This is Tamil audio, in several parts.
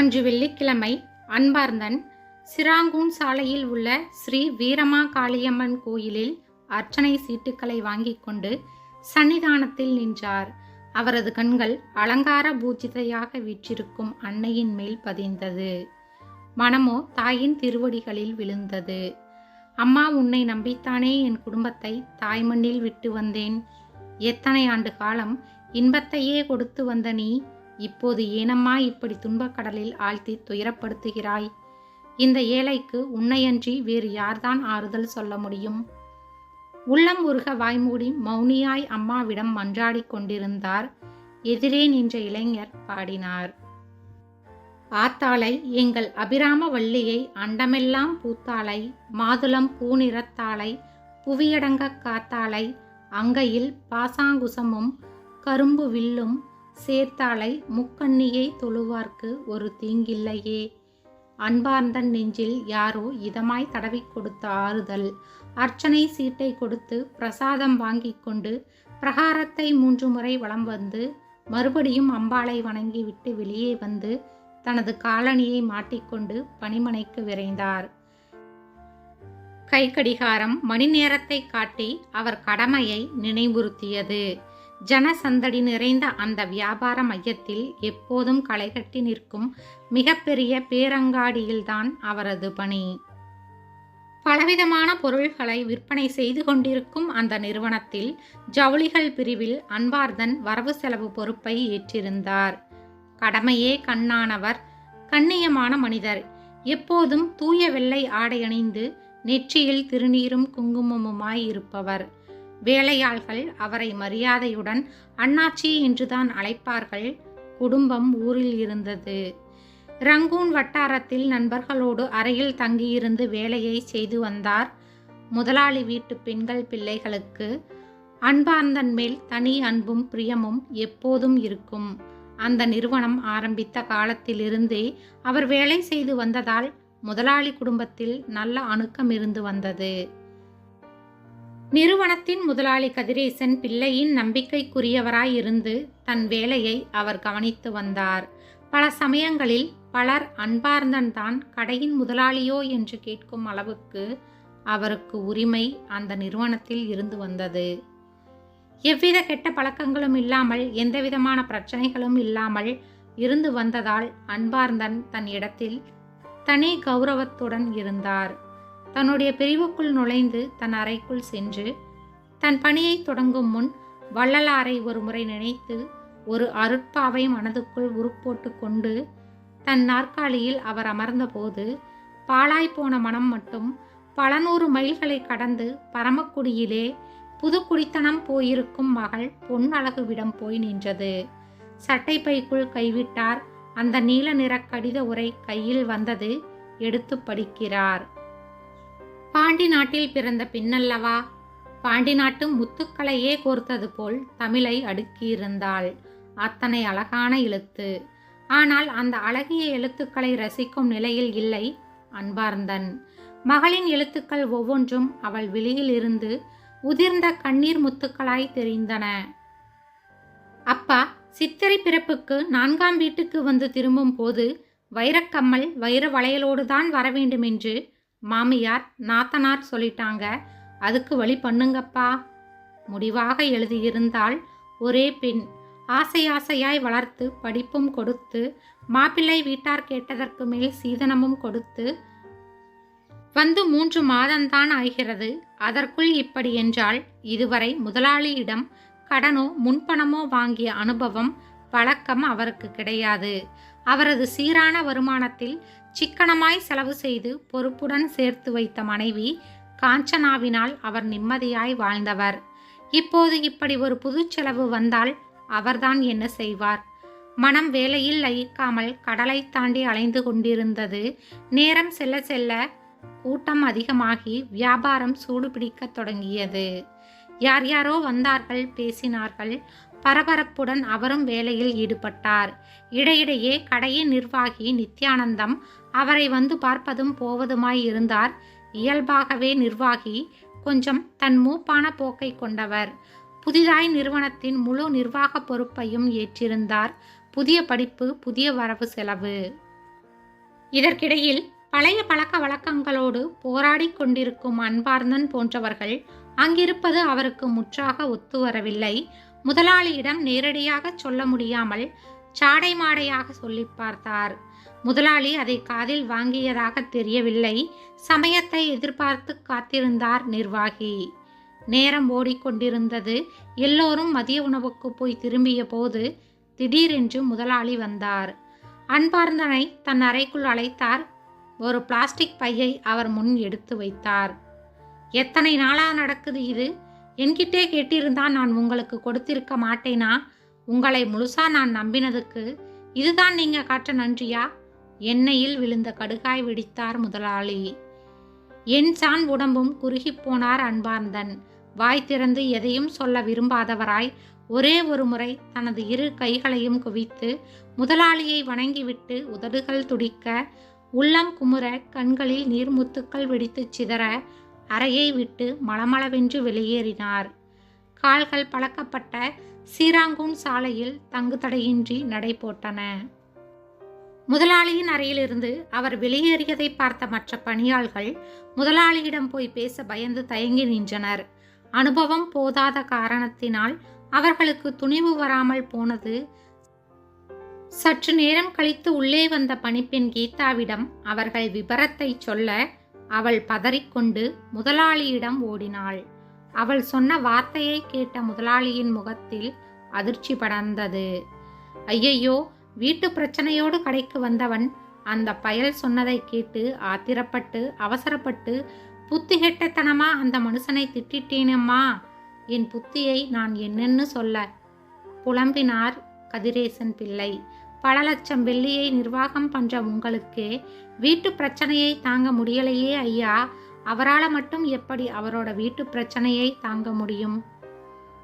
அன்று வெள்ளிக்கிழமை அன்பார்ந்தன் சிராங்கூன் சாலையில் உள்ள ஸ்ரீ வீரமா காளியம்மன் கோயிலில் அர்ச்சனை சீட்டுக்களை வாங்கி கொண்டு சன்னிதானத்தில் நின்றார். அவரது கண்கள் அலங்கார பூஜிதையாக வீற்றிருக்கும் அன்னையின் மேல் பதிந்தது. மனமோ தாயின் திருவடிகளில் விழுந்தது. அம்மா உன்னை நம்பித்தானே என் குடும்பத்தை தாய்மண்ணில் விட்டு வந்தேன். எத்தனை ஆண்டு காலம் இன்பத்தையே கொடுத்து வந்த நீ இப்போது ஏனம்மா இப்படி துன்பக்கடலில் ஆழ்த்தி துயரப்படுத்துகிறாய்? இந்த ஏழைக்கு உன்னையன்றி வேறு யார்தான் ஆறுதல் சொல்ல முடியும்? உள்ளம் உருக வாய்மூடி மௌனியாய் அம்மாவிடம் மன்றாடிக் கொண்டிருந்தார். எதிரே நின்ற இளைஞர் பாடினார். ஆத்தாளை எங்கள் அபிராம வள்ளியை அண்டமெல்லாம் பூத்தாளை மாதுளம் பூநிறத்தாளை புவியடங்கக் காத்தாளை அங்கையில் பாசாங்குசமும் கரும்பு வில்லும் சேர்த்தாளை முக்கண்ணியை தொழுவார்க்கு ஒரு தீங்கில்லையே. அன்பார்ந்தன் நெஞ்சில் யாரோ இதமாய் தடவிக் கொடுத்த ஆறுதல். அர்ச்சனை சீட்டை கொடுத்து பிரசாதம் வாங்கிக் கொண்டு பிரகாரத்தை மூன்று முறை வலம் வந்து மறுபடியும் அம்பாளை வணங்கிவிட்டு வெளியே வந்து தனது காலணியை மாட்டிக்கொண்டு பணிமனைக்கு விரைந்தார். கைக்கடிகாரம் மணி நேரத்தை காட்டி அவர் கடமையை நினைவுறுத்தியது. ஜனசந்தடி நிறைந்த அந்த வியாபார மையத்தில் எப்போதும் களைகட்டி நிற்கும் மிகப்பெரிய பேரங்காடியில்தான் அவரது பணி. பலவிதமான பொருள்களை விற்பனை செய்து கொண்டிருக்கும் அந்த நிறுவனத்தில் ஜவுளிகள் பிரிவில் அன்பார்தன் வரவு செலவு பொறுப்பை ஏற்றிருந்தார். கடமையே கண்ணானவர் கண்ணியமான மனிதர். எப்போதும் தூய வெள்ளை ஆடை அணிந்து நெற்றியில் திருநீரும் குங்குமமுமாய் இருப்பவர். வேலையாள்கள் அவரை மரியாதையுடன் அண்ணாச்சி என்றுதான் அழைப்பார்கள். குடும்பம் ஊரில் இருந்தது. ரங்கூன் வட்டாரத்தில் நண்பர்களோடு அறையில் தங்கியிருந்து வேலையை செய்து வந்தார். முதலாளி வீட்டு பெண்கள் பிள்ளைகளுக்கு அன்பார்ந்தன் மேல் தனி அன்பும் பிரியமும் எப்போதும் இருக்கும். அந்த நிறுவனம் ஆரம்பித்த காலத்திலிருந்தே அவர் வேலை செய்து வந்ததால் முதலாளி குடும்பத்தில் நல்ல அணுக்கம் இருந்து வந்தது. நிறுவனத்தின் முதலாளி கதிரேசன் பிள்ளையின் நம்பிக்கைக்குரியவராய் இருந்து தன் வேலையை அவர் கவனித்து வந்தார். பல சமயங்களில் பலர் அன்பார்ந்தன் தான் கடையின் முதலாளியோ என்று கேட்கும் அளவுக்கு அவருக்கு உரிமை அந்த நிறுவனத்தில் இருந்து வந்தது. எவ்வித கெட்ட பழக்கங்களும் இல்லாமல் எந்தவிதமான பிரச்சனைகளும் இல்லாமல் இருந்து வந்ததால் அன்பார்ந்தன் தன் இடத்தில் தனி கௌரவத்துடன் இருந்தார். தன்னுடைய பிரிவுக்குள் நுழைந்து தன் அறைக்குள் சென்று தன் பணியை தொடங்கும் முன் வள்ளலாரை ஒரு முறை நினைத்து ஒரு அருட்பாவை மனதுக்குள் உருப்போட்டு கொண்டு தன் நாற்காலியில் அவர் அமர்ந்தபோது பாழாய்ப்போன மனம் மட்டும் பல நூறு மைல்களை கடந்து பரமக்குடியிலே புதுக்குடித்தனம் போயிருக்கும் மகள் பொன் அழகுவிடம் போய் நின்றது. சட்டை பைக்குள் கைவிட்டார். அந்த நீல நிற கடித உரை கையில் வந்தது எடுத்து படிக்கிறார். பாண்டி நாட்டில் பிறந்த பின்னல்லவா? பாண்டி நாட்டு முத்துக்களையே கோர்த்தது போல் தமிழை அடுக்கியிருந்தாள். அத்தனை அழகான எழுத்து. ஆனால் அந்த அழகிய எழுத்துக்களை ரசிக்கும் நிலையில் இல்லை அன்பார்ந்தன். மகளின் எழுத்துக்கள் ஒவ்வொன்றும் அவள் விழியில் இருந்து உதிர்ந்த கண்ணீர் முத்துக்களாய் தெரிந்தன. அப்பா சித்திரை பிறப்புக்கு நான்காம் வீட்டுக்கு வந்து திரும்பும் போது வைரக்கம்மல் வைர வளையலோடு தான் வர வேண்டும் என்று மாமியார் நாத்தனார் சொல்லிட்டாங்க. அதுக்கு வழி பண்ணுங்கப்பா. முடிவாக எழுதியிருந்தால் ஒரே பெண். ஆசை ஆசையாய் வளர்த்து படிப்பும் கொடுத்து மாப்பிள்ளை வீட்டார் கேட்டதற்கு மேல் சீதனமும் கொடுத்து வந்து மூன்று மாதம்தான் ஆகிறது. அதற்குள் இப்படி என்றால் இதுவரை முதலாளியிடம் கடனோ முன்பணமோ வாங்கிய அனுபவம் பழக்கம் அவருக்கு கிடையாது. அவரது சீரான வருமானத்தில் சிக்கனமாய் செலவு செய்து பொறுப்புடன் சேர்த்து வைத்த மனைவி காஞ்சனாவினால் அவர் நிம்மதியாய் வாழ்ந்தவர். இப்போது இப்படி ஒரு புது செலவு வந்தால் அவர்தான் என்ன செய்வார்? மனம் வேலையில் லயிக்காமல் கடலை தாண்டி அலைந்து கொண்டிருந்தது. நேரம் செல்ல செல்ல கூட்டம் அதிகமாகி வியாபாரம் சூடுபிடிக்கத் தொடங்கியது. யார் யாரோ வந்தார்கள் பேசினார்கள். பரபரப்புடன் அவரும் வேலையில் ஈடுபட்டார். இடையிடையே கடையின் நிர்வாகி நித்யானந்தம் அவரை வந்து பார்ப்பதும் போவதுமாய் இருந்தார். இயல்பாகவே நிர்வாகி கொஞ்சம் தன் மூப்பான போக்கை கொண்டவர். புதிதாய் நிறுவனத்தின் முழு நிர்வாக பொறுப்பையும் ஏற்றிருந்தார். புதிய படிப்பு புதிய வரவு செலவு. இதற்கிடையில் பழைய பழக்க வழக்கங்களோடு போராடிக் கொண்டிருக்கும் அன்பார்ந்தன் போன்றவர்கள் அங்கிருப்பது அவருக்கு முற்றாக ஒத்து வரவில்லை. முதலாளியிடம் நேரடியாக சொல்ல முடியாமல் சாடை மாடையாக சொல்லி பார்த்தார். முதலாளி அதை காதில் வாங்கியதாக தெரியவில்லை. சமயத்தை எதிர்பார்த்து காத்திருந்தார் நிர்வாகி. நேரம் ஓடிக்கொண்டிருந்தது. எல்லோரும் மதிய உணவுக்கு போய் திரும்பிய போது திடீரென்று முதலாளி வந்தார். அன்பார்ந்தனை தன் அறைக்குள் அழைத்தார். ஒரு பிளாஸ்டிக் பையை அவர் முன் எடுத்து வைத்தார். எத்தனை நாளா நடக்குது இது? என்கிட்டே கேட்டிருந்தா நான் உங்களுக்கு கொடுத்திருக்க மாட்டேனா? உங்களை முழுசா நான் நம்பினதுக்கு இதுதான் நீங்க காட்ட நன்றியா? எண்ணெயில் விழுந்த கடுகாய் வெடித்தார் முதலாளி. என் சான் உடம்பும் குறுகிப் போனார் அன்பார்ந்தன். வாய் திறந்து எதையும் சொல்ல விரும்பாதவராய் ஒரே ஒரு முறை தனது இரு கைகளையும் குவித்து முதலாளியை வணங்கிவிட்டு உதடுகள் துடிக்க உள்ளம் குமுற கண்களில் நீர்முத்துக்கள் வெடித்துச் சிதற அறையை விட்டு மளமளவென்று வெளியேறினார். கால்கள் பழக்கப்பட்ட சீராங்கூன் சாலையில் தங்கு தடையின்றி நடை போட்டன. முதலாளியின் அறையிலிருந்து அவர் வெளியேறியதை பார்த்த மற்ற பணியாள்கள் முதலாளியிடம் போய் பேச பயந்து தயங்கி நின்றனர். அனுபவம் போதாத காரணத்தினால் அவர்களுக்கு துணிவு வராமல் போனது. சற்று நேரம் கழித்து உள்ளே வந்த பணிப்பெண் கீதாவிடம் அவர்கள் விபரத்தை சொல்ல அவள் பதறிக்கொண்டு முதலாளியிடம் ஓடினாள். அவள் சொன்ன வார்த்தையை கேட்ட முதலாளியின் முகத்தில் அதிர்ச்சி படர்ந்தது. ஐயையோ வீட்டு பிரச்சனையோடு கடைக்கு வந்தவன் அந்த பயல் சொன்னதை கேட்டு ஆத்திரப்பட்டு அவசரப்பட்டு புத்தி கெட்டத்தனமா அந்த மனுஷனை திட்டிட்டேனம்மா? என் புத்தியை நான் என்னென்னு சொல்ல புலம்பினார் கதிரேசன் பிள்ளை. பல லட்சம் வெள்ளியை நிர்வாகம் பண்ற உங்களுக்கு வீட்டு பிரச்சனையை தாங்க முடியலையே ஐயா. அவரால் மட்டும் எப்படி அவரோட வீட்டு பிரச்சனையை தாங்க முடியும்?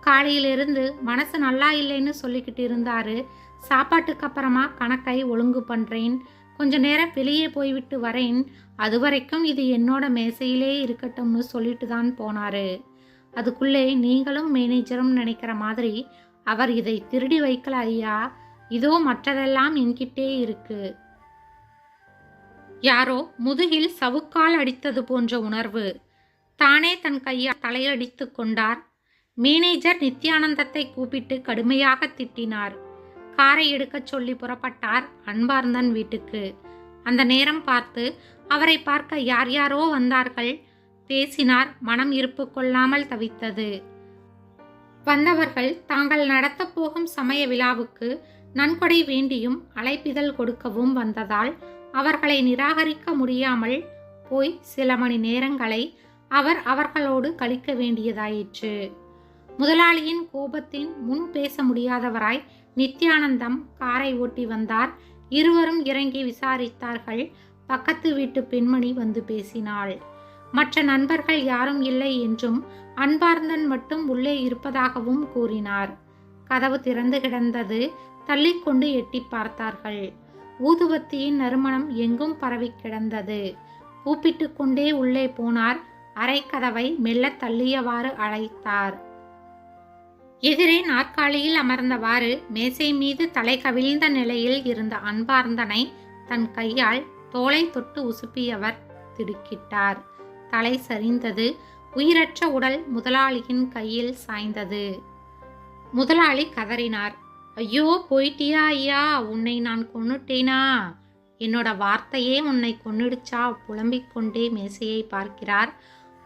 காலையிலிருந்து மனசு நல்லா இல்லைன்னு சொல்லிக்கிட்டு இருந்தாரு. சாப்பாட்டுக்கு அப்புறமா கணக்கை ஒழுங்கு பண்ணுறேன் கொஞ்ச நேரம் வெளியே போய்விட்டு வரேன். அது வரைக்கும் இது என்னோட மேசையிலே இருக்கட்டும்னு சொல்லிட்டு தான் போனாரு. அதுக்குள்ளே நீங்களும் மேனேஜரும் நினைக்கிற மாதிரி அவர் இதை திருடி வைக்கல ஐயா. இதோ மற்றதெல்லாம் என்கிட்டே இருக்கு. யாரோ முதுகில் சவுக்கால் அடித்தது போன்ற உணர்வு. தானே தன் கையால் தலையடித்து கொண்டார். மேனேஜர் நித்யானந்தத்தை கூப்பிட்டு கடுமையாக திட்டினார். காரை எடுக்கச் சொல்லி புறப்பட்டார் அன்பார்ந்தன் வீட்டுக்கு. அந்த நேரம் பார்த்து அவரை பார்க்க யார் யாரோ வந்தார்கள். பேசினார் மனம் இருப்பு கொள்ளாமல் தவித்தது. வந்தவர்கள் தாங்கள் நடத்தப் போகும் சமய விழாவுக்கு நன்கொடை வேண்டியும் அழைப்பிதழ் கொடுக்கவும் வந்ததால் அவர்களை நிராகரிக்க முடியாமல் போய் சில மணி நேரங்களை அவர் அவர்களோடு கழிக்க வேண்டியதாயிற்று. முதலாளியின் கோபத்தின் முன் பேச முடியாதவராய் நித்யானந்தம் காரை ஓட்டி வந்தார். இருவரும் இறங்கி விசாரித்தார்கள். பக்கத்து வீட்டு பெண்மணி வந்து பேசினாள். மற்ற நண்பர்கள் யாரும் இல்லை என்றும் அன்பார்ந்தன் மட்டும் உள்ளே இருப்பதாகவும் கூறினார். கதவு திறந்து கிடந்தது. தள்ளிக்கொண்டு எட்டி பார்த்தார்கள். ஊதுவத்தியின் நறுமணம் எங்கும் பரவி கிடந்தது. கூப்பிட்டு கொண்டே உள்ளே போனார். அரைக்கதவை மெல்ல தள்ளியவாறு அழைத்தார். எதிரே நாற்காலியில் அமர்ந்தவாறு மேசை மீது தலை கவிழ்ந்த நிலையில் இருந்த அன்பார்ந்தனை தன் கையால் தோலை தொட்டு உசுப்பியவர் திடுக்கிட்டார். தலை சரிந்தது. உயிரற்ற உடல் முதலாளியின் கையில் சாய்ந்தது. முதலாளி கதறினார். ஐயோ போயிட்டியா ஐயா? உன்னை நான் கொன்னுட்டேனா? என்னோட வார்த்தையே உன்னை கொன்னுடுச்சா? புலம்பிக் கொண்டே மேசையை பார்க்கிறார்.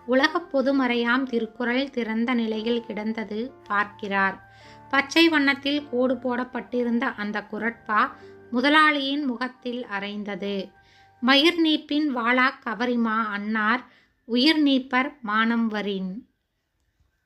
உலக பொதுமறையாம் திருக்குறள் திறந்த நிலையில் கிடந்தது பார்க்கிறார். பச்சை வண்ணத்தில் கோடு போடப்பட்டிருந்த அந்த குரட்பா முதலாளியின் முகத்தில் அரைந்தது. மயிர் நீப்பின் வாளா கவரிமா அன்னார் உயிர் நீப்பர் மானம் வரின்